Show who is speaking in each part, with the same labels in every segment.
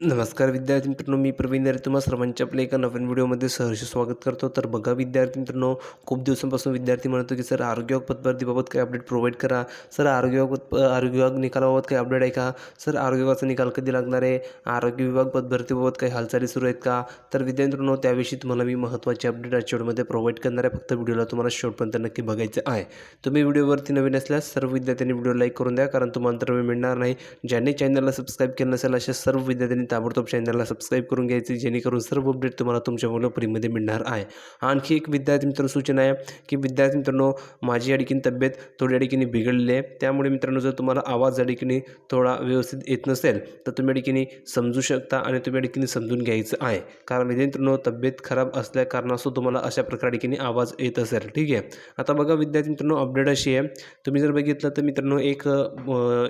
Speaker 1: नमस्कार विद्यार्थी मित्रांनो मी प्रवीण नरे तुम्हा सर्वांच्या आपल्या एका नवीन व्हिडिओमध्ये सहर्ष स्वागत करतो. तर बघा विद्यार्थी मित्रांनो खूप दिवसांपासून विद्यार्थी म्हणतो की सर आरोग्य पदभरतीबाबत काही अपडेट प्रोव्हाइड करा. सर आरोग्य आरोग्य विभाग निकालाबाबत काही अपडेट आहे का? सर आरोग्य विभागाचा निकाल कधी लागणार आहे? आरोग्य विभाग पदभरतीबाबत काही हालचाली सुरू आहेत का? तर विद्यार्थी मित्रांनो त्याविषयी तुम्हाला मी महत्त्वाचे अपडेट आजच्या व्हिडिओमध्ये प्रोव्हाइड करणार आहे. फक्त व्हिडिओला तुम्हाला शेवटपर्यंत नक्की बघायचं आहे. तुम्ही व्हिडिओवरती नवीन असल्यास सर्व विद्यार्थ्यांनी व्हिडिओ लाईक करून द्या कारण तुम्हाला तर वेळ मिळणार नाही. ज्यांनी चॅनलला सबस्क्राईब केलं नसेल अशा सर्व विद्यार्थ्यांनी ताबडतोब चॅनलला सबस्क्राईब करून घ्यायची जेणेकरून सर्व अपडेट तुम्हाला तुमच्या मोबाईल फ्रीमध्ये मिळणार आहे. आणखी एक विद्यार्थी मित्र सूचना आहे की विद्यार्थी मित्रांनो माझी या तब्येत थोडी अडकीने ठिकाणी बिघडलेली आहे. त्यामुळे मित्रांनो जर तुम्हाला आवाज या ठिकाणी थोडा व्यवस्थित येत नसेल तर तुम्ही अडकीने समजू शकता आणि तुम्ही या ठिकाणी समजून घ्यायचं आहे. कारण विद्यार्थी मित्रांनो तब्येत खराब असल्या कारणास्तव तुम्हाला अशा प्रकारे अडकीने आवाज येत असेल. ठीक आहे? आता बघा विद्यार्थी मित्रांनो अपडेट अशी आहे. तुम्ही जर बघितलं तर मित्रांनो एक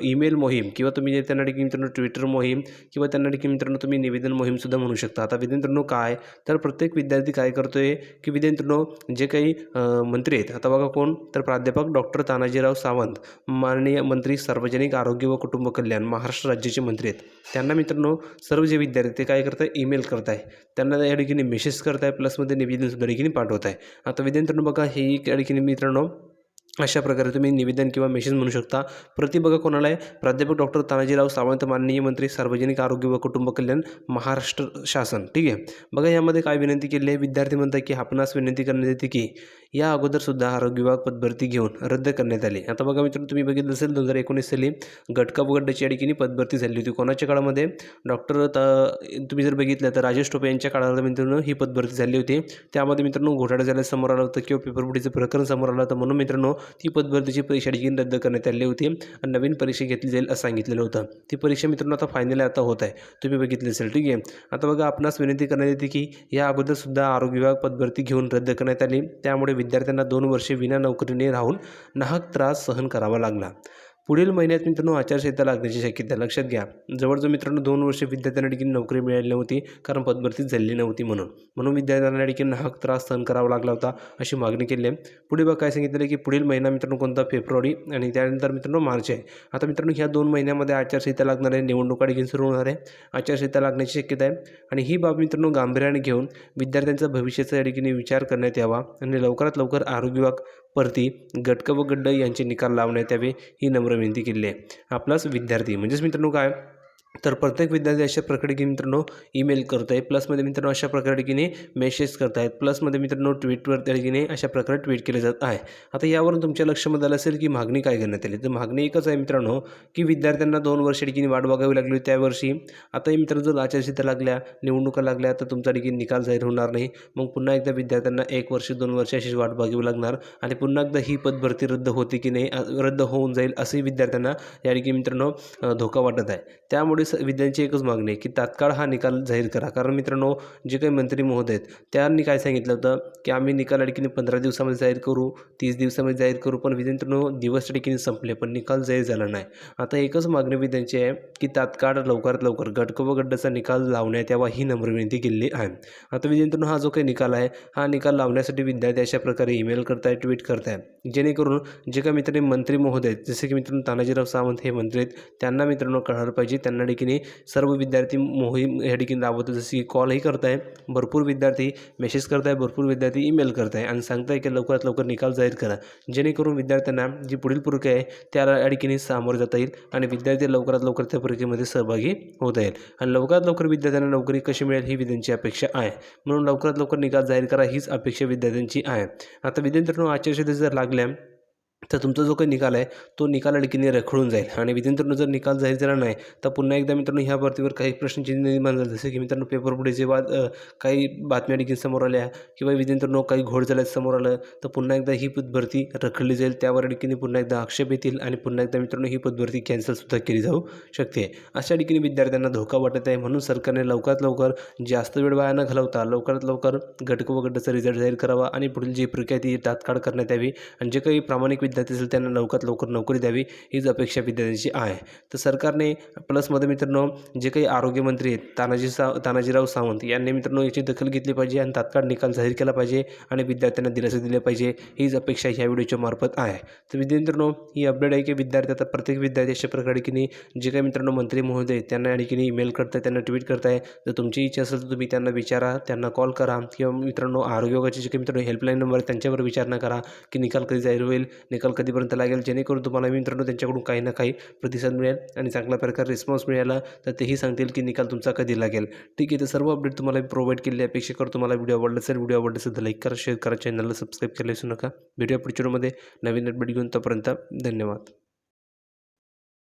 Speaker 1: ईमेल मोहीम किंवा तुम्ही त्यांना ठिकाणी मित्रांनो ट्विटर मोहीम किंवा त्यांना की मित्रांनो तुम्ही निवेदन मोहीमसुद्धा म्हणू शकता. आता विद्यार्थ्यांनो काय? तर प्रत्येक विद्यार्थी काय करतो आहे की विद्यार्थ्यांनो जे काही मंत्री आहेत आता बघा कोण? तर प्राध्यापक डॉक्टर तानाजीराव सावंत माननीय मंत्री सार्वजनिक आरोग्य व कुटुंब कल्याण महाराष्ट्र राज्याचे मंत्री आहेत. त्यांना मित्रांनो सर्व जे विद्यार्थी ते काय करत आहे ईमेल करत आहे त्यांना या ठिकाणी मेसेज करत आहे प्लसमध्ये निवेदनसुद्धा ठिकाणी पाठवत आहे आता विद्यार्थ्यांनो बघा हे एक या ठिकाणी मित्रांनो अशा प्रकारे तुम्ही निवेदन किंवा मेसेज म्हणू शकता. प्रति बघा कोणाला आहे? प्राध्यापक डॉक्टर तानाजीराव सावंत माननीय मंत्री सार्वजनिक आरोग्य व कुटुंब कल्याण महाराष्ट्र शासन. ठीक आहे? बघा यामध्ये काय विनंती केली आहे? विद्यार्थी म्हणतात की आपणास विनंती करण्यात येते की या अगोदरसुद्धा आरोग्य विभाग पदभरती घेऊन रद्द करण्यात आली. आता बघा मित्रांनो तुम्ही बघितलं असेल दोन हजार एकोणीस साली गटका गड्डाची या ठिकाणी पदभरती झाली होती. कोणाच्या काळामध्ये? डॉक्टर तुम्ही जर बघितलं तर राजेश टोपे यांच्या काळात मित्रांनो ही पदभरती झाली होती. त्यामध्ये मित्रांनो घोटाळा झाल्यास समोर आलं होतं किंवा पेपरफुटीचं प्रकरण समोर आलं होतं. म्हणून मित्रांनो ती पदभरतीची परीक्षा ठिकाणी रद्द करण्यात आली होती आणि नवीन परीक्षा घेतली जाईल असं सांगितलेलं होतं. ती परीक्षा मित्रांनो आता फायनल आता होत आहे. तुम्ही बघितली असेल ठीक आहे? आता बघा आपणास विनंती करण्यात येते की या अगोदरसुद्धा आरोग्य विभाग पदभरती घेऊन रद्द करण्यात आली. त्यामुळे विद्यार्थ्यांना दोन वर्षे विना नोकरीने राहून नाहक त्रास सहन करावा लागला. पुढील महिन्यात मित्रांनो आचारसंहिता लागण्याची शक्यता आहे. लक्षात घ्या. जवळजवळ मित्रांनो दोन वर्ष विद्यार्थ्यांना ठिकाणी नोकरी मिळाली नव्हती कारण पदभरती झालेली नव्हती म्हणून. म्हणून विद्यार्थ्यांना ठिकाणी नाहक त्रास सहन करावा लागला होता अशी मागणी केली आहे. पुढे बघा काय सांगितलं की पुढील महिना मित्रांनो कोणता? फेब्रुवारी आणि त्यानंतर मित्रांनो मार्च आहे. आता मित्रांनो ह्या दोन महिन्यामध्ये आचारसंहिता लागणार आहे निवडणुका देखील सुरू होणार आहे. आचारसंहिता लागण्याची शक्यता आहे. आणि ही बाब मित्रांनो गांभीर्याने घेऊन विद्यार्थ्यांचा भविष्याचा या ठिकाणी विचार करण्यात यावा आणि लवकरात लवकर आरोग्य विभाग परती गटक व गड्ड यांचे निकाल लावण्यात यावे ही नम्र विनंती केली आहे. आपलाच विद्यार्थी म्हणजेच मित्रांनो काय? तर प्रत्येक विद्यार्थी अशा प्रकारे की मित्रांनो ईमेल करत आहे प्लसमध्ये मित्रांनो अशा प्रकारे की मेसेज करत आहेत प्लसमध्ये मित्रांनो ट्विटवर त्या ठिकाणी अशा प्रकारे ट्विट केले जात आहे. आता यावरून तुमच्या लक्षामध्ये आलं असेल की मागणी काय करण्यात आली. तर मागणी एकच आहे मित्रांनो की विद्यार्थ्यांना दोन वर्ष ठिकाणी वाट बघावी लागली त्यावर्षी त्या वर्षी. आता मित्रांनो जर आचारसंहिता लागल्या निवडणुका लागल्या तर तुमचा ठिकाणी निकाल जाहीर होणार नाही. मग पुन्हा एकदा विद्यार्थ्यांना एक वर्ष दोन वर्ष अशीच वाट बघावी लागणार. आणि पुन्हा एकदा ही पदभरती रद्द होते की नाही रद्द होऊन जाईल असंही विद्यार्थ्यांना या ठिकाणी मित्रांनो धोका वाटत आहे. त्यामुळे विद्यांची एकच मागणी आहे की तात्काळ हा निकाल जाहीर करा. कारण मित्रांनो जे काही मंत्री महोदय आहेत त्यांनी काय सांगितलं होतं की आम्ही निकाल अडकीने पंधरा दिवसामध्ये जाहीर करू तीस दिवसामध्ये जाहीर करू पण विद्यार्थ्यांनो दिवस अडकीने संपले पण निकाल जाहीर झाला नाही. आता एकच मागणी विद्यांची आहे की तात्काळ लवकरात लवकर गटक व गड्डाचा निकाल लावण्यात यावा ही नम्र विनंती केलेली आहे. आता विद्यार्थ्यांनो हा जो काही निकाल आहे हा निकाल लावण्यासाठी विद्यार्थी अशा प्रकारे ईमेल करताय ट्विट करताय जेणेकरून जे काही मित्र मंत्री महोदय आहेत जसे की मित्रांनो तानाजीराव सावंत हे मंत्री आहेत त्यांना मित्रांनो कळायला पाहिजे त्यांना ठिकाणी सर्व विद्यार्थी मोहीम या ठिकाणी राबवतो जसे की कॉलही करत आहे भरपूर विद्यार्थी मेसेज करत आहे भरपूर विद्यार्थी ईमेल करत आहे आणि सांगताय की लवकरात लवकर निकाल जाहीर करा. जेणेकरून विद्यार्थ्यांना जी पुढील प्रक्रिया आहे त्याला या ठिकाणी सामोरं जाता येईल आणि विद्यार्थी लवकरात लवकर त्या प्रक्रियेमध्ये सहभागी होता येईल. आणि लवकरात लवकर विद्यार्थ्यांना नोकरी कशी मिळेल ही विद्यांची अपेक्षा आहे. म्हणून लवकरात लवकर निकाल जाहीर करा हीच अपेक्षा विद्यार्थ्यांची आहे. आता विद्यार्थ्यांना आचारसंहिता जर लागल्या तर तुमचा जो काही निकाल आहे तो निकाल अडकीने रखडून जाईल. आणि विद्यार्थ्यांनो जर निकाल जाहीर झाला नाही तर पुन्हा एकदा मित्रांनो ह्या भरतीवर काही प्रश्नचिन्ह निर्माण झालं. जसं की मित्रांनो पेपर पुढे वाद काही बातम्या देखील समोर आल्या किंवा विद्यार्थ्यांनो काही घोड झाल्याचं समोर आलं तर पुन्हा एकदा ही पदभरती रखडली जाईल. त्यावर अडकीने पुन्हा एकदा आक्षेप येतील आणि पुन्हा एकदा मित्रांनो ही पदभरती कॅन्सलसुद्धा केली जाऊ शकते. अशा ठिकाणी विद्यार्थ्यांना धोका वाटत आहे. म्हणून सरकारने लवकरात लवकर जास्त वेळ वाया न घालवता लवकरात लवकर घटक व गटाचा रिझल्ट जाहीर करावा आणि पुढील जी प्रक्रिया ती तात्काळ करण्यात यावी. आणि जे काही प्रामाणिक विद्या विद्यार्थी असेल त्यांना लवकरात लवकर नोकरी द्यावी हीच अपेक्षा विद्यार्थ्यांची आहे. तर सरकारने प्लसमध्ये मित्रांनो जे काही आरोग्यमंत्री आहेत तानाजी सा तानाजीराव सावंत यांनी मित्रांनो याची दखल घेतली पाहिजे आणि तात्काळ निकाल जाहीर केला पाहिजे आणि विद्यार्थ्यांना दिलासे दिले पाहिजे हीच अपेक्षा ह्या व्हिडिओच्या मार्फत आहे. तर विद्यार्थी मित्रांनो ही अपडेट आहे की विद्यार्थी आता प्रत्येक विद्यार्थी अशा प्रकारे की नाही जे काही मित्रांनो मंत्री महोदय त्यांना आणि की नाही ईमेल करताय त्यांना ट्विट करताय. जर तुमची इच्छा असेल तर तुम्ही त्यांना विचारा त्यांना कॉल करा किंवा मित्रांनो आरोग्याचे जे काही मित्रांनो हेल्पलाईन नंबर आहे त्यांच्यावर विचारणा करा की निकाल कधी जाहीर होईल निकाल निकाल कधीपर्यंत लागेल? जेणेकरून तुम्हाला मित्रांनो त्यांच्याकडून काही ना काही प्रतिसाद मिळेल आणि चांगल्या प्रकारे रिस्पॉन्स मिळाला तर तेही सांगतील की निकाल तुमचा कधी लागेल. ठीक आहे तर सर्व अपडेट तुम्हाला प्रोव्हाइड केलेली अपेक्षा करतो तुम्हाला व्हिडिओ आवडला असेल व्हिडिओ आवडला असेल तर लाईक करा शेअर करा चॅनलला सबस्क्राईब केलं विसरू नका. व्हिडिओ पुढच्या नवीन अपडेट घेऊन तोपर्यंत धन्यवाद.